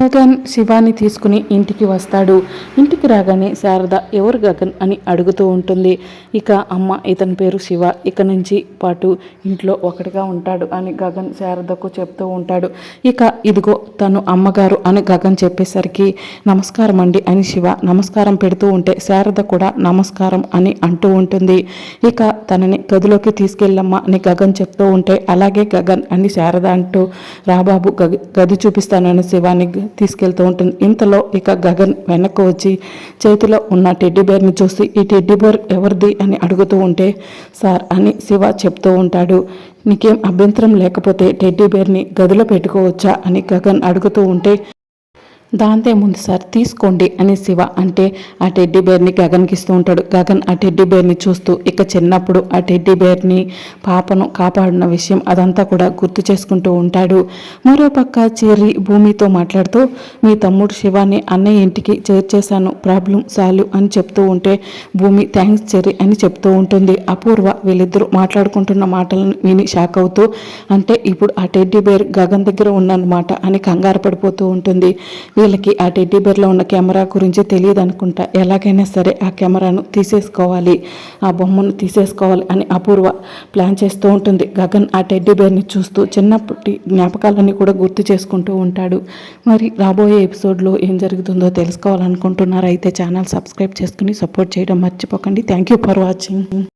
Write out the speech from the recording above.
గగన్ శివాని తీసుకుని ఇంటికి వస్తాడు. ఇంటికి రాగానే శారద ఎవరు గగన్? అని అడుగుతూ ఉంటుంది. ఇక అమ్మ ఇతని పేరు శివ. ఇక నుంచి పాటు ఇంట్లో ఒకటిగా ఉంటాడు అని గగన్ శారదకు చెప్తూ ఉంటాడు. ఇక ఇదిగో తను అమ్మగారు అని గగన్ చెప్పేసరికి నమస్కారం అండి అని శివ నమస్కారం పెడుతూ ఉంటే శారద కూడా నమస్కారం అని అంటూ ఉంటుంది. ఇక తనని గదిలోకి తీసుకెళ్ళమ్మా అని గగన్ చెప్తూ ఉంటే అలాగే గగన్ అని శారద అంటూ రాబాబు గది చూపిస్తానని శివాని తీసుకెళ్తూ ఉంటుంది. ఇంతలో ఇక గగన్ వెనక్కు వచ్చి చేతిలో ఉన్న టెడ్డీ బేర్ని చూసి ఈ టెడ్డీ బేర్ ఎవరిది? అని అడుగుతూ ఉంటే సార్ అని శివ చెప్తూ ఉంటాడు. నీకేం అభ్యంతరం లేకపోతే టెడ్డీ బేర్ని గదిలో పెట్టుకోవచ్చా? అని గగన్ అడుగుతూ ఉంటే దాంతే ముందు సార్ తీసుకోండి అని శివ అంటే ఆ టెడ్డీ బేర్ని గగన్కి ఇస్తూ ఉంటాడు. గగన్ ఆ టెడ్డీ బేర్ని చూస్తూ ఇక చిన్నప్పుడు ఆ టెడ్డీ బేర్ని పాపను కాపాడిన విషయం అదంతా కూడా గుర్తు చేసుకుంటూ ఉంటాడు. మరోపక్క చెర్రి భూమితో మాట్లాడుతూ మీ తమ్ముడు శివాని అన్నయ్య ఇంటికి చేర్చేశాను ప్రాబ్లం సాల్వ్ అని చెప్తూ ఉంటే భూమి థ్యాంక్స్ చెర్రి అని చెప్తూ ఉంటుంది. అపూర్వ వీళ్ళిద్దరూ మాట్లాడుకుంటున్న మాటలను విని షాక్ అవుతూ అంటే ఇప్పుడు ఆ టెడ్డీ బేర్ గగన్ దగ్గర ఉందన్నమాట అని కంగారు పడిపోతూ ఉంటుంది. వీళ్ళకి ఆ టెడ్డీ బేర్లో ఉన్న కెమెరా గురించి తెలియదు అనుకుంటా ఎలాగైనా సరే ఆ కెమెరాను తీసేసుకోవాలి ఆ బొమ్మను తీసేసుకోవాలి అని అపూర్వ ప్లాన్ చేస్తూ ఉంటుంది. గగన్ ఆ టెడ్డీ బేర్ని చూస్తూ చిన్నప్పటి జ్ఞాపకాలన్నీ కూడా గుర్తు చేసుకుంటూ ఉంటాడు. మరి రాబోయే ఎపిసోడ్లో ఏం జరుగుతుందో తెలుసుకోవాలనుకుంటున్నారైతే ఛానల్ సబ్స్క్రైబ్ చేసుకుని సపోర్ట్ చేయడం మర్చిపోకండి. Thank you for watching.